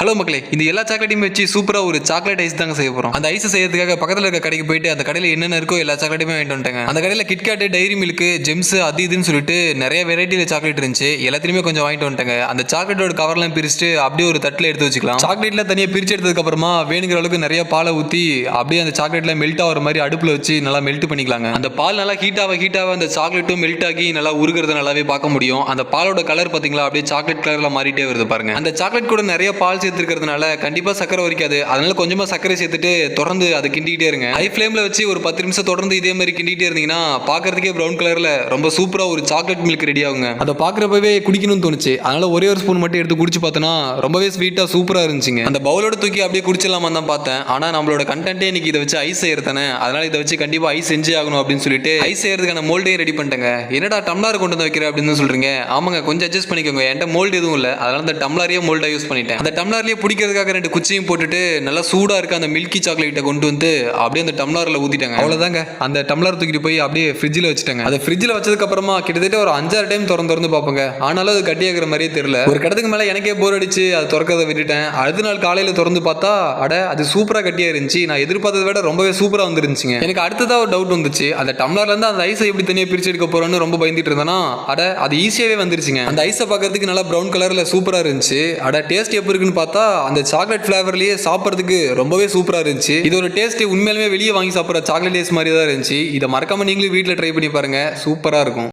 Hello மக்களே இந்த எல்லா சாக்லேட்டையும் வச்சு சூப்பராக ஒரு சாக்லேட் ஐஸ் தாங்க செய்ய போகிறோம் அந்த ஐஸ் செய்யறதுக்காக பக்கத்தில் இருக்க கடைக்கு போயிட்டு அந்த கடையில் என்னென்ன இருக்கோ எல்லா சாக்லேட்டுமே வாங்கிட்டு வந்துட்டாங்க. அந்த கடையில் கிட்கேட் டைரி மில்க் ஜெம்ஸ் அது இதுன்னு சொல்லிட்டு நிறைய வெரைட்டியில் சாக்லேட் இருந்துச்சு. எல்லாத்தையுமே கொஞ்சம் வாங்கிட்டு வந்துட்டாங்க. அந்த சாக்லேட்டோட கவர்லாம் பிரிச்சுட்டு அப்படியே ஒரு தட்டில் எடுத்து வச்சுக்கலாம். சாக்லேட்ல தனியாக பிரிச்சு எடுத்ததுக்கு அப்புறமா வேணுங்கிற அளவுக்கு நிறைய பாலை ஊற்றி அப்படியே அந்த சாக்லேட்ல மெல்ட் ஆகிற மாதிரி அடுப்பில் வச்சு நல்லா மெல்ட் பண்ணிக்கலாங்க. அந்த பால் நல்லா ஹீட் ஆக ஹீட் ஆக அந்த சாக்லேட்டும் மெல்ட் ஆகி நல்லா உருகிறத நல்லாவே பார்க்க முடியும். அந்த பாலோட கலர் பார்த்தீங்களா அப்படியே சாக்லேட் கலர்ல மாறிட்டே வருது பாருங்க. அந்த சாக்லேட் கூட நிறைய பால் சேர்த்துருக்கிறதுனால கண்டிப்பா சக்கரை வரிக்காது அதனால கொஞ்சமாக சர்க்கரை சேர்த்துட்டு தொடர்ந்து அதை கிண்டிக்கிட்டே இருங்க. ஹை ஃப்ளேம்ல வச்சு ஒரு பத்து நிமிஷம் தொடர்ந்து இதே மாதிரி கிண்டிகிட்டே இருந்தீங்கன்னா பார்க்கறதுக்கே ப்ரௌன் கலரில் ரொம்ப சூப்பராக ஒரு சாக்லேட் மில்க் ரெடி ஆகுங்க. அதை பார்க்குறப்பவே குடிக்கணும்னு தோணுச்சு. அதனால ஒரே ஒரு ஸ்பூன் மட்டும் எடுத்து குடிச்சு பார்த்தோன்னா ரொம்பவே ஸ்வீட்டாக சூப்பராக இருந்துச்சுங்க. அந்த பவுலோட தூக்கி அப்படியே குடிச்சிடலாமா தான் பார்த்தேன். ஆனா நம்மளோட கண்டென்ட்டே இன்னைக்கு இதை வச்சு ஐஸ் செய்யறதானே அதனால இதை வச்சு கண்டிப்பாக ஐஸ் செஞ்சே ஆகணும் அப்படின்னு சொல்லிட்டு ஐஸ் செய்யறதுக்கான மோல்டையும் ரெடி பண்ணிட்டேங்க. என்னடா டம்ளார் கொண்டு வந்து வைக்கிற அப்படின்னு சொல்றீங்க. ஆமாங்க கொஞ்சம் அட்ஜஸ்ட் பண்ணிக்கோங்க. என்கிட்ட மோல்டு எதுவும் இல்லை. அதனால் அந்த டம்ளாரையே மோல்டாக யூஸ் பண்ணிட்டேன். அந்த டம்ளர்லேயே பிடிக்கிறதுக்காக ரெண்டு குச்சியும் போட்டுட்டு நல்லா சூடாக இருக்க அந்த மில்கி சாக்லேட்டை கொண்டு வந்து அப்படியே அந்த டம்ளரில் ஊற்றிட்டாங்க அவ்வளோதாங்க அந்த டம்ளர் தூக்கிட்டு போய் அப்படியே ஃப்ரிட்ஜில் வச்சுட்டாங்க. அதை ஃப்ரிட்ஜில் வச்சதுக்கப்புறமா கிட்டத்தட்ட ஒரு அஞ்சாறு டைம் திறந்து திறந்து பார்ப்போங்க. ஆனாலும் அது கட்டியாகிற மாதிரியே தெரியல. ஒரு கடத்துக்கு மேலே எனக்கே போர் அடிச்சு அதை திறக்கிறத விட்டுட்டேன். அடுத்த நாள் காலையில் திறந்து பார்த்தா அட அது சூப்பராக கட்டியாக இருந்துச்சு நான் எதிர்பார்த்ததை விட ரொம்பவே சூப்பராக வந்துருந்துச்சுங்க. எனக்கு அடுத்ததாக ஒரு டவுட் வந்துச்சு. அந்த டம்ளர்லேருந்து அந்த ஐஸை எப்படி தனியாக பிரிச்சு எடுக்க போகிறோன்னு ரொம்ப பயந்துட்டு இருந்தேன்னா அட அது ஈஸியாகவே வந்துருச்சுங்க. அந்த ஐஸை பார்க்கறதுக்கு நல்லா ப்ரௌன் கலரில் சூப்பராக இருந்துச்சு. அட டேஸ்ட் எப்படி இருக்குன்னு பார்த்தா அந்த சாக்லேட் ஃபிளேவர்லயே சாப்பிட்றதுக்கு ரொம்பவே சூப்பரா இருந்துச்சு. இது ஒரு டேஸ்ட் உண்மையிலுமே வெளியே வாங்கி சாப்பிட்ற சாக்லேட் டேஸ்ட் மாதிரி தான் இருந்துச்சு. இதை மறக்காம நீங்களும் வீட்டில் ட்ரை பண்ணி பாருங்க. சூப்பராக இருக்கும்.